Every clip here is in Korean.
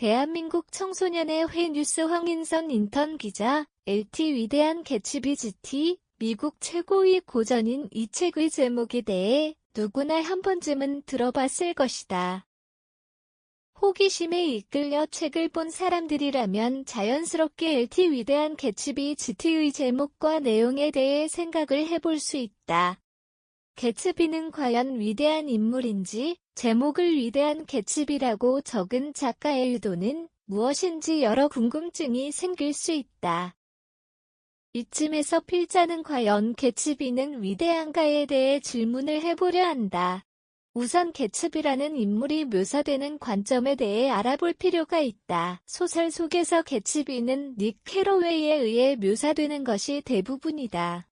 대한민국 청소년의 회 뉴스 황인선 인턴 기자, LT 위대한 개츠비 GT, 미국 최고의 고전인 이 책의 제목에 대해 누구나 한 번쯤은 들어봤을 것이다. 호기심에 이끌려 책을 본 사람들이라면 자연스럽게 LT 위대한 개츠비 GT의 제목과 내용에 대해 생각을 해볼 수 있다. 개츠비는 과연 위대한 인물인지 제목을 위대한 개츠비라고 적은 작가의 의도는 무엇인지 여러 궁금증이 생길 수 있다. 이쯤에서 필자는 과연 개츠비는 위대한가에 대해 질문을 해보려 한다. 우선 개츠비라는 인물이 묘사되는 관점에 대해 알아볼 필요가 있다. 소설 속에서 개츠비는 닉 캐로웨이에 의해 묘사되는 것이 대부분이다.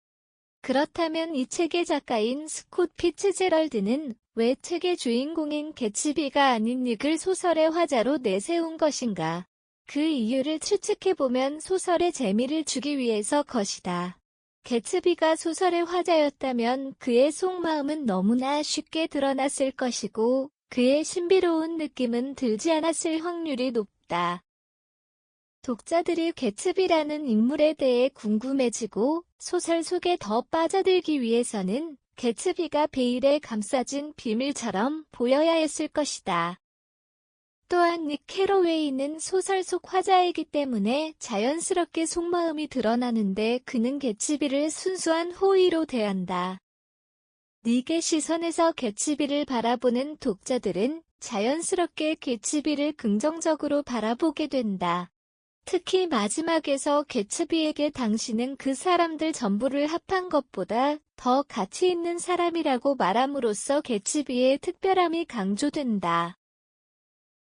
그렇다면 이 책의 작가인 스콧 피츠제럴드는 왜 책의 주인공인 개츠비가 아닌 닉을 소설의 화자로 내세운 것인가? 그 이유를 추측해보면 소설의 재미를 주기 위해서 것이다. 개츠비가 소설의 화자였다면 그의 속마음은 너무나 쉽게 드러났을 것이고 그의 신비로운 느낌은 들지 않았을 확률이 높다. 독자들이 개츠비라는 인물에 대해 궁금해지고 소설 속에 더 빠져들기 위해서는 개츠비가 베일에 감싸진 비밀처럼 보여야 했을 것이다. 또한 닉 캐로웨이는 소설 속 화자이기 때문에 자연스럽게 속마음이 드러나는데 그는 개츠비를 순수한 호의로 대한다. 닉의 시선에서 개츠비를 바라보는 독자들은 자연스럽게 개츠비를 긍정적으로 바라보게 된다. 특히 마지막에서 개츠비에게 당신은 그 사람들 전부를 합한 것보다 더 가치 있는 사람이라고 말함으로써 개츠비의 특별함이 강조된다.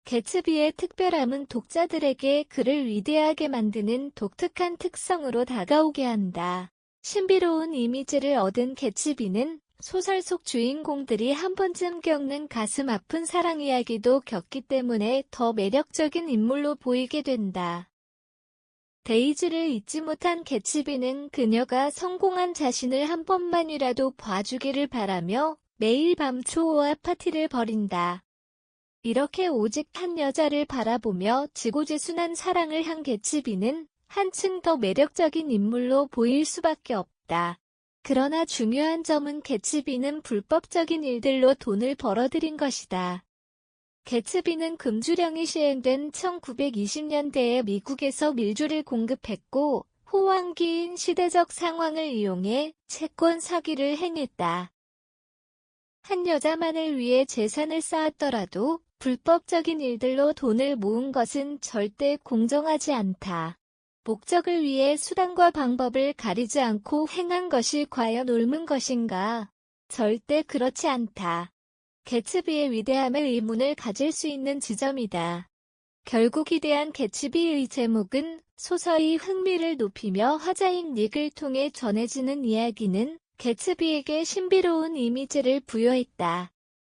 개츠비의 특별함은 독자들에게 그를 위대하게 만드는 독특한 특성으로 다가오게 한다. 신비로운 이미지를 얻은 개츠비는 소설 속 주인공들이 한 번쯤 겪는 가슴 아픈 사랑 이야기도 겪기 때문에 더 매력적인 인물로 보이게 된다. 데이즈를 잊지 못한 개츠비는 그녀가 성공한 자신을 한 번만이라도 봐주기를 바라며 매일 밤 초호와 파티를 벌인다. 이렇게 오직 한 여자를 바라보며 지고지순한 사랑을 한 개츠비는 한층 더 매력적인 인물로 보일 수밖에 없다. 그러나 중요한 점은 개츠비는 불법적인 일들로 돈을 벌어들인 것이다. 개츠비는 금주령이 시행된 1920년대에 미국에서 밀주를 공급했고 호황기인 시대적 상황을 이용해 채권 사기를 행했다. 한 여자만을 위해 재산을 쌓았더라도 불법적인 일들로 돈을 모은 것은 절대 공정하지 않다. 목적을 위해 수단과 방법을 가리지 않고 행한 것이 과연 옳은 것인가? 절대 그렇지 않다. 개츠비의 위대함에 의문을 가질 수 있는 지점이다. 결국 위대한 개츠비의 제목은 소서히 흥미를 높이며 화자인 닉을 통해 전해지는 이야기는 개츠비에게 신비로운 이미지를 부여했다.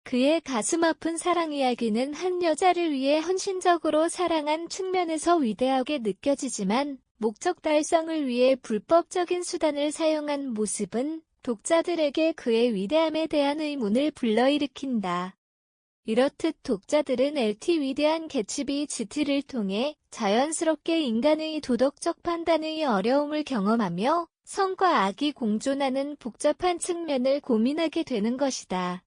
그의 가슴 아픈 사랑 이야기는 한 여자를 위해 헌신적으로 사랑한 측면에서 위대하게 느껴지지만 목적 달성을 위해 불법적인 수단을 사용한 모습은 독자들에게 그의 위대함에 대한 의문을 불러일으킨다. 이렇듯 독자들은 LT 위대한 개츠비 GT를 통해 자연스럽게 인간의 도덕적 판단의 어려움을 경험하며 성과 악이 공존하는 복잡한 측면을 고민하게 되는 것이다.